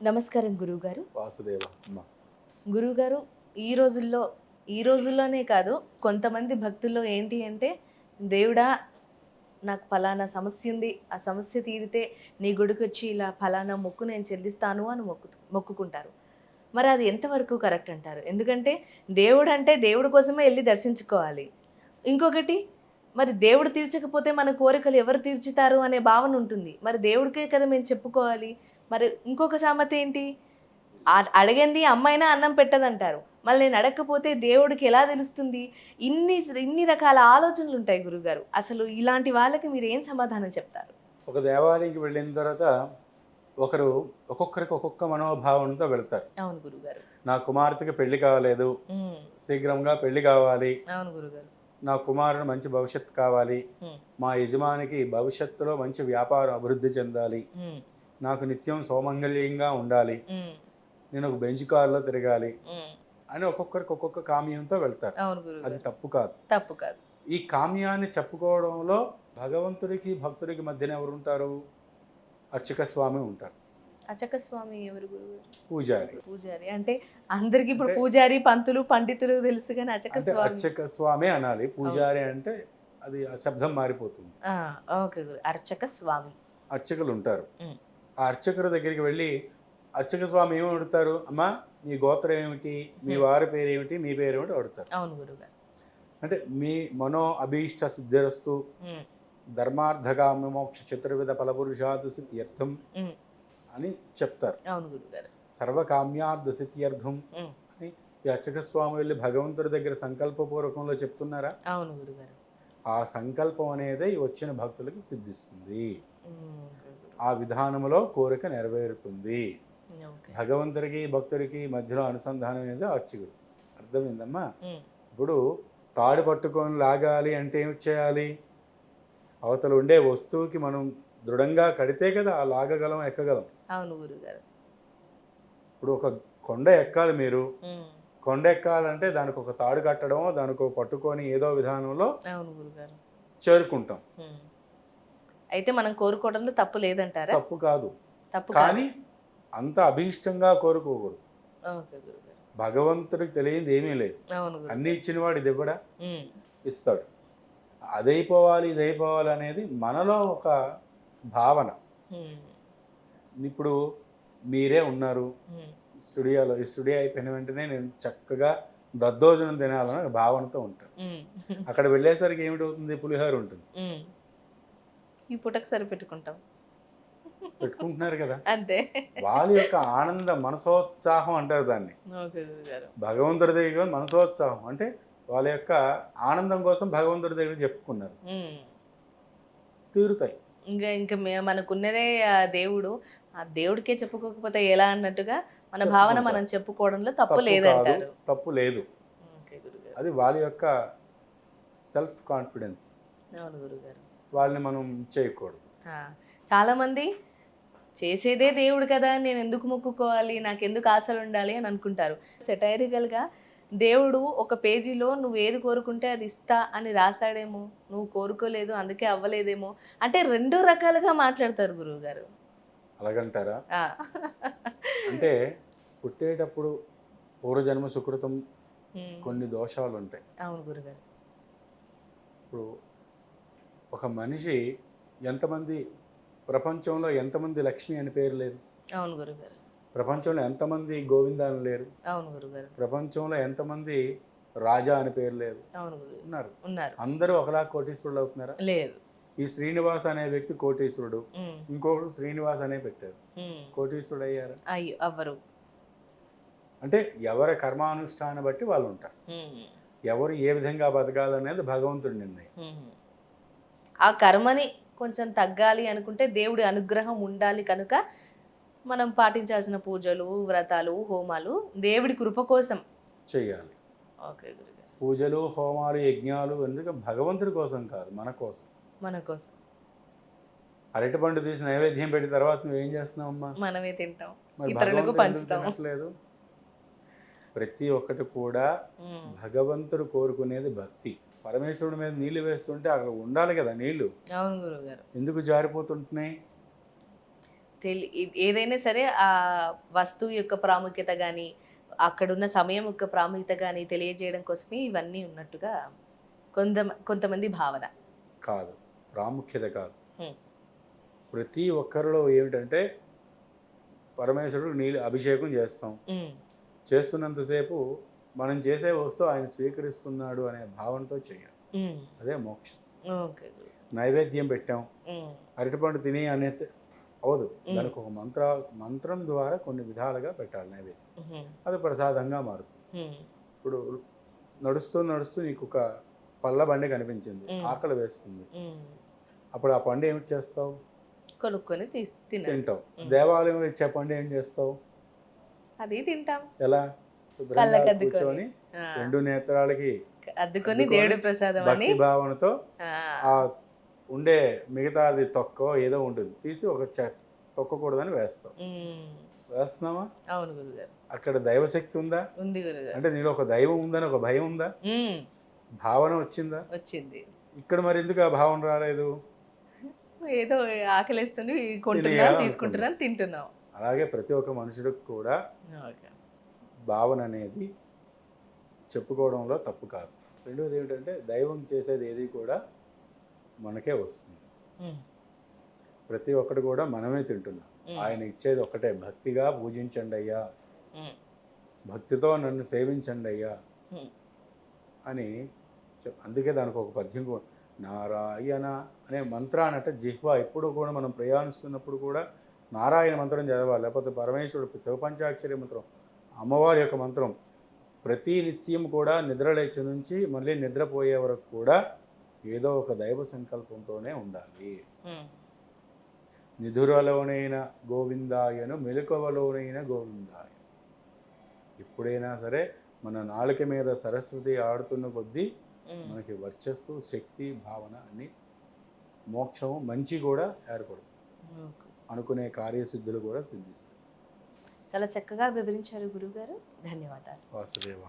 నమస్కారం గురువుగారు. వాసుదేవ గురువుగారు ఈ రోజుల్లో ఈ రోజుల్లోనే కాదు కొంతమంది భక్తుల్లో ఏంటి అంటే దేవుడా నాకు ఫలానా సమస్య ఉంది ఆ సమస్య తీరితే నీ గుడికి వచ్చి ఇలా ఫలానా మొక్కు నేను చెల్లిస్తాను అని మొక్కు మొక్కుకుంటారు. మరి అది ఎంతవరకు కరెక్ట్ అంటారు? ఎందుకంటే దేవుడు అంటే దేవుడి కోసమే వెళ్ళి దర్శించుకోవాలి. ఇంకొకటి మరి దేవుడు తీర్చకపోతే మన కోరికలు ఎవరు తీర్చుతారు అనే భావన ఉంటుంది. మరి దేవుడికే కదా మేము చెప్పుకోవాలి? మరి ఇంకొక సామెత ఏంటి? అడగంది అమ్మైనా అన్నం పెట్టదంటారు. మళ్ళీ నేను అడగకపోతే దేవుడికి ఎలా తెలుస్తుంది? ఇన్ని ఇన్ని రకాల ఆలోచనలు ఉంటాయి గురుగారు. అసలు ఇలాంటి వాళ్ళకి మీరు ఏం సమాధానం చెప్తారు? ఒక దేవాలయంకి వెళ్ళిన తర్వాత ఒకరు ఒక్కొక్కరికి ఒక్కొక్క మనోభావంతో వెళ్తారు. అవును గురుగారు. నా కుమార్తెకి పెళ్ళి కావలేదు. శీఘ్రంగా పెళ్ళి కావాలి. అవును గురుగారు. నా కుమారుడు మంచి భవిష్యత్తు కావాలి. మా యజమానికి భవిష్యత్తులో మంచి వ్యాపారం అభివృద్ధి చెందాలి. నాకు నిత్యం సౌమంగళ్యంగా ఉండాలి. నేను ఒక బెంచ్ కారులో తిరగాలి. అని ఒక్కొక్కరికి ఒక్కొక్క కామ్యంతో వెళ్తారు. అది తప్పు కాదు. తప్పు కాదు. ఈ కామ్యాన్ని చెప్పుకోవడంలో భగవంతుడికి భక్తుడికి మధ్యన ఎవరు ఉంటారు. అర్చక స్వామి ఉంటారు అచక స్వామి ఎవరు పూజారి. పూజారి. అంటే అందరికి ఇప్పుడు పూజారి పంతులు పండితులు తెలుసు కానీ అచక స్వామి అర్చక స్వామి అనాలి. పూజారి అంటే అది శబ్దం మారిపోతుంది. ఓకే గురు. అర్చక స్వామి అర్చకులు ఉంటారు. ఆ అర్చకుల దగ్గరికి వెళ్ళి అర్చక స్వామి ఏమి అడుగుతారు? అమ్మా మీ గోత్రం ఏమిటి? మీ. వారి పేరు ఏమిటి? మీ పేరు ఏమిటి? అడుగుతారు. అవును గురుగారు. అంటే మీ మనో అభీష్ట సిద్ధిరస్తు ఉమ్, ధర్మార్థకామ మోక్ష చతుర్విధ ఫలపురుషాద్ సిద్ధ్యర్థం అని చెప్తారు. అవును గురుగారు. సర్వకామ్యార్థ సిద్ధ్యర్థం. అని ఈ అర్చక స్వామి వెళ్ళి భగవంతుడి దగ్గర సంకల్పపూర్వకంలో చెప్తున్నారా? అవును గురుగారు. ఆ సంకల్పం అనేది వచ్చిన భక్తులకి సిద్ధిస్తుంది. ఆ విధానంలో కోరిక నెరవేరుతుంది. భగవంతుడికి భక్తుడికి మధ్యలో అనుసంధానం అనేది అర్చకుడు అర్థమైందమ్మా? ఇప్పుడు తాడు పట్టుకొని లాగాలి అంటే ఏమి చేయాలి? అవతల ఉండే వస్తువుకి మనం దృఢంగా కడితే కదా ఆ లాగగలం ఎక్కగలం. అవును గురుగారు. ఇప్పుడు ఒక కొండ ఎక్కాలి మీరు. కొండ ఎక్కాలంటే దానికి ఒక తాడు కట్టడం దానికి పట్టుకొని ఏదో విధానంలో చేరుకుంటాం. అయితే మనం కోరుకోవడంలో తప్పు లేదంటారా? తప్పు కాదు. తప్పు కానీ అంత అభీష్టంగా కోరుకోకూడదు. భగవంతుడికి తెలియంది ఏమీ లేదు. అన్ని ఇచ్చినవాడు ఇది కూడా ఇస్తాడు. అదైపోవాలి ఇదైపోవాలి అనేది మనలో ఒక భావన. ఇప్పుడు మీరే ఉన్నారు. స్టూడియోలో ఈ స్టూడియో అయిపోయిన వెంటనే నేను చక్కగా దద్దోజనం తినాలని భావనతో ఉంటాను. అక్కడ వెళ్ళేసరికి ఏమిటవుతుంది? పులిహోర ఉంటుంది. ఈ పూటకు సరిపెట్టుకుంటాం. పెట్టుకుంటున్నారు కదా. అంతే. వాళ్ళ యొక్క ఆనంద మనసోత్సాహం అంటారు దాన్ని. భగవంతుడి దగ్గర మనసోత్సాహం అంటే వాళ్ళ యొక్క ఆనందం కోసం భగవంతుడి దగ్గర చెప్పుకున్నారు. తీరుతాయి. ఇంకా ఇంకా మనకున్నదే ఆ దేవుడు ఆ దేవుడికే చెప్పుకోకపోతే ఎలా అన్నట్టుగా మన భావన. మనం చెప్పుకోవడంలో తప్పు లేదంటారు. తప్పు లేదు. అది వాళ్ళ యొక్క సెల్ఫ్ కాన్ఫిడెన్స్ అవును గురుగారు. వాళ్ళని మనం చేయకూడదు. ఆ, చాలా మంది చేసేదే దేవుడు కదా నేను ఎందుకు మొక్కుకోవాలి నాకు ఎందుకు ఆశలు ఉండాలి అని అనుకుంటారు. సెటైరికల్గా దేవుడు ఒక పేజీలో నువ్వు ఏది కోరుకుంటే అది ఇస్తా అని రాశాడేమో నువ్వు కోరుకోలేదు అందుకే అవ్వలేదేమో అంటే రెండు రకాలుగా మాట్లాడతారు గురువు గారు అలాగంటారా అంటే పుట్టేటప్పుడు పూర్వజన్మ సుకృతం కొన్ని దోషాలు ఉంటాయి అవును గురుగారు. ఇప్పుడు ఒక మనిషి ఎంతమంది ప్రపంచంలో ఎంతమంది లక్ష్మి అని పేరు లేరు అవును గురుగారు. ప్రపంచంలో ఎంతమంది గోవింద అని లేరు. అవును గురుగారు. ప్రపంచంలో ఎంతమంది రాజా అని పేరు లేరు అవును గురుగారు. ఉన్నారు. ఉన్నారు. అందరూ ఒకలా కోటీశ్వరుడు అవుతున్నారా? లేదు. ఈ శ్రీనివాస్ అనే వ్యక్తి కోటీశ్వరుడు. ఉమ్, ఇంకొకడు శ్రీనివాస్ అనే పెట్టారు. ఉమ్. కోటీశ్వరుడు అయ్యారా? అయ్యో అవ్వరు అంటే ఎవరి కర్మానుష్ఠానం బట్టి వాళ్ళు ఉంటారు. ఉమ్, ఎవరు ఏ విధంగా బతకాలనేది భగవంతుడి నిర్ణయం. ఉమ్. ఆ కర్మని కొంచెం తగ్గాలి అనుకుంటే దేవుడి అనుగ్రహం ఉండాలి కనుక మనం పాటించాల్సిన పూజలు వ్రతాలు హోమాలు దేవుడి కృప కోసం. చేయాలి. ఓకే గురుగారు. పూజలు హోమాలు యజ్ఞాలు ఎందుకు భగవంతుడి కోసం కాదు మన కోసం. మన కోసం. అరటిపండు తీసి నైవేద్యం పెట్టిన తర్వాత నువ్వేం చేస్తున్నావమ్మా మనమే తింటాం. ఇతరులకు పంచుతాం. తినట్లేదు? ప్రతి ఒక్కటి కూడా భగవంతుడు కోరుకునేది భక్తి. పరమేశ్వరుడి మీద నీళ్ళు వేస్తుంటే అక్కడ ఉండాలి కదా నీళ్ళు. అవును గురుగారు ఎందుకు జారిపోతుంటున్నాయి? తెలి ఏదైనా సరే ఆ వస్తువు యొక్క ప్రాముఖ్యత కానీ అక్కడున్న సమయం యొక్క ప్రాముఖ్యత కానీ తెలియజేయడం కోసమే ఇవన్నీ ఉన్నట్టుగా కొంత కొంతమంది భావన. కాదు. ప్రాముఖ్యత కాదు. ప్రతి ఒక్కరిలో ఏమిటంటే పరమేశ్వరుడు నీళ్ళు అభిషేకం చేస్తాం. చేస్తున్నంతసేపు మనం చేసే వస్తువు ఆయన స్వీకరిస్తున్నాడు అనే భావనతో చేయాలి. అదే మోక్షం. నైవేద్యం పెట్టాం. అరటిపండు తిని అనే అవదు. దానికి ఒక మంత్ర మంత్రం ద్వారా కొన్ని విధాలుగా పెట్టాలి నైవేద్యం. అది ప్రసాదంగా మారుతుంది. ఇప్పుడు నడుస్తూ నడుస్తూ నీకు ఒక పళ్ళ బండి కనిపించింది. ఆకలి వేస్తుంది. అప్పుడు ఆ పండు ఏమిటి చేస్తావు? కొనుక్కొని తింటావు. దేవాలయంలో ఇచ్చే పండు ఏం చేస్తావు? అది తింటాం. ఎలా? శుభ్రంగా. కూర్చొని రెండు నేత్రాలకి అద్దుకొని దేవుడి ప్రసాదం అని. భావనతో ఆ, ఉండే మిగతాది తొక్కో ఏదో ఉంటుంది. తీసి ఒక తొక్కకూడదని వేస్తావు ఉమ్, వేస్తున్నావా? అవును గురుగారు. అక్కడ దైవశక్తి ఉందా? ఉంది గురుగారు. అంటే నీలో ఒక దైవం ఉందని ఒక భయం ఉందా? భావన వచ్చిందా? వచ్చింది. ఇక్కడ మరి ఎందుకు ఆ భావన రాలేదు? ఏదో ఆకలిస్తుంది కొంటున్నాం తినేయాలనుకున్నా. తీసుకుంటున్నాం తింటున్నాం. అలాగే ప్రతి ఒక్క మనుషుడికి కూడా భావన అనేది చెప్పుకోవడంలో తప్పు కాదు. రెండోది ఏమిటంటే దైవం చేసేది ఏది కూడా మనకే వస్తుంది. ప్రతి ఒక్కటి కూడా మనమే తింటున్నాం. ఆయన ఇచ్చేది ఒకటే భక్తిగా పూజించండి అయ్యా. భక్తితో నన్ను సేవించండి అయ్యా. అని చెప్ అందుకే దానికి ఒక పద్యం కూడా నారాయణ అనే మంత్రానట జిహ్వ. ఎప్పుడు కూడా మనం ప్రయాణిస్తున్నప్పుడు కూడా నారాయణ మంత్రం చదవాలి లేకపోతే పరమేశ్వరుడు శివపంచాక్షరి మంత్రం. అమ్మవారి యొక్క మంత్రం. ప్రతి నిత్యం కూడా నిద్రలేచి నుంచి మళ్ళీ నిద్రపోయే వరకు కూడా ఏదో ఒక దైవ సంకల్పంతోనే ఉండాలి. నిధురలోనైన గోవిందాయను మెలకువలోనైన గోవిందాయ ఎప్పుడైనా సరే మన నాలుక మీద సరస్వతి ఆడుతున్న కొద్దీ. మనకి వర్చస్సు శక్తి భావన అన్ని మోక్షము మంచి కూడా ఏర్పడుతుంది. అనుకునే కార్యసిద్ధులు కూడా సిద్ధిస్తాయి. చాలా చక్కగా వివరించారు గురుగారు ధన్యవాదాలు. వాసుదేవా.